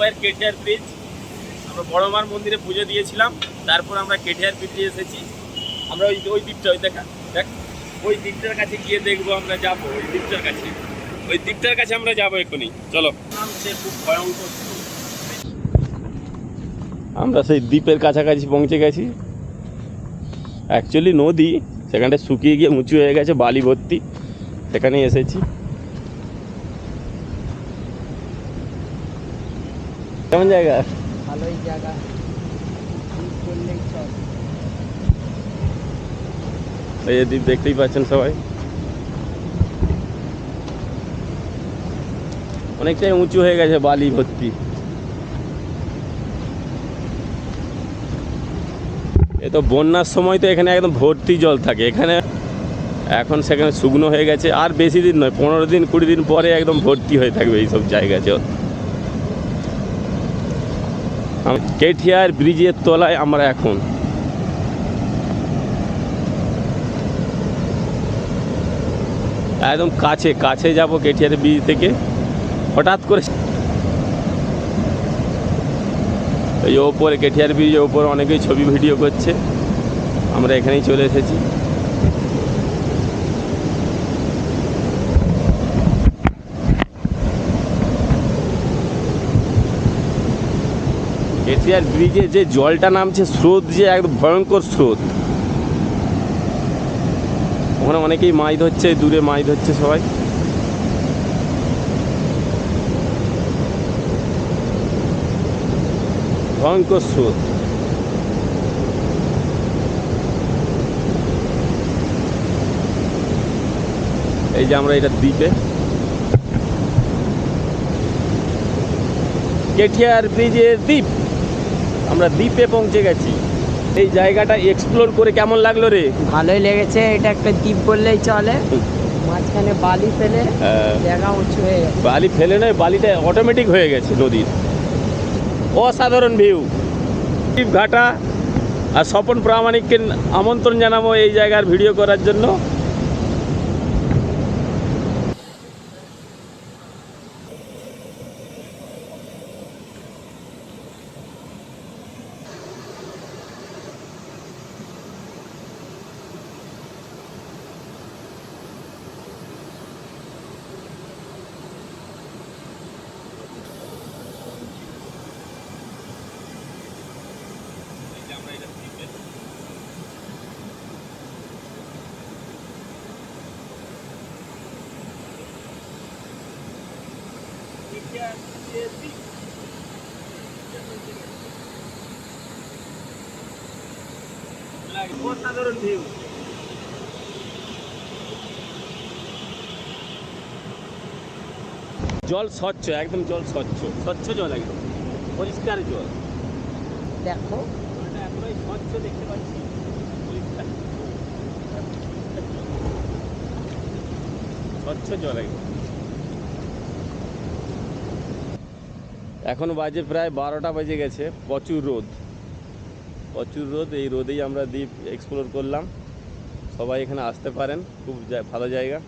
ওপারের KTR bridge আমরা বড় মার মন্দিরে পুজো দিয়েছিলাম তারপর আমরা কেটিআর ব্রিজে এসেছি। আমরা ওই ওই দ্বীপটা ওই দেখা দেখ ওই দ্বীপটার কাছে গিয়ে দেখব আমরা যাব ওই দ্বীপটার কাছে। ওই দ্বীপটার কাছে আমরা যাব এখনই চলো। নামছে খুব ভয়ঙ্কর আমরা সেই দ্বীপের কাছাকাছি পৌঁছে গেছি। অ্যাকচুয়ালি নদী সেখানটা শুকিয়ে গিয়ে উঁচু হয়ে গেছে বালি ভর্তি সেখানে এসেছি। কেমন জায়গা? ভালোই জায়গা। এই যে দ্বীপ দেখতেই পাচ্ছেন সবাই। অনেকটাই উঁচু হয়ে গেছে বালি ভর্তি। এ তো বন্যার সময় তো এখানে একদম ভর্তি জল থাকে। এখানে এখন সেখানে শুকনো হয়ে গেছে। আর বেশি দিন নয় পনেরো দিন কুড়ি দিন পরে একদম ভর্তি হয়ে থাকবে এইসব জায়গা জল। কেটিআর ব্রিজের তলায় আমরা এখন। একদম কাছে কাছে যাব কেটিআর ব্রিজ থেকে। হঠাৎ করে এই ওপরে কেটিআর ব্রিজের ওপরে অনেকেই ছবি ভিডিও করছে। আমরা এখানেই চলে এসেছি। কেটিআর ব্রিজে যে জলটা নামছে, স্রোত যে একদম ভয়ঙ্কর স্রোত। ওখানে অনেকেই মাছ ধরছে, দূরে মাছ ধরছে সবাই। ভয়ঙ্কর স্রোত। এই যে আমরা এটা দ্বীপে। কেটিয়ার ব্রিজের দ্বীপ। আমরা দ্বীপে পৌঁছে গেছি। এই জায়গাটা এক্সপ্লোর করে কেমন লাগল রে? ভালোই লেগেছে এটা একটা দ্বীপ বললেই চলে। মাঝখানে বালি ফেলে হ্যাঁ। জায়গা উঁচু হয়ে গেছে। বালি ফেলে নয় বালিটা অটোমেটিক হয়ে গেছে নদীর। অসাধারণ ভিউ দ্বীপ ঘাটা আর স্বপন প্রামাণিককে আমন্ত্রণ জানাব এই জায়গার ভিডিও করার জন্য। অসাধারণ ভিউ জল স্বচ্ছ একদম জল স্বচ্ছ। স্বচ্ছ জল একদম। পরিষ্কার জল। দেখো। জলটা এতটাই স্বচ্ছ দেখতে পাচ্ছি। পরিষ্কার। স্বচ্ছ জল একদম। এখন বাজে প্রায় বারোটা বেজে গেছে, প্রচুর রোদ। প্রচুর রোদ, এই রোদেই আমরা দ্বীপ এক্সপ্লোর করলাম। সবাই এখানে আসতে পারেন, খুব ভালো জায়গা।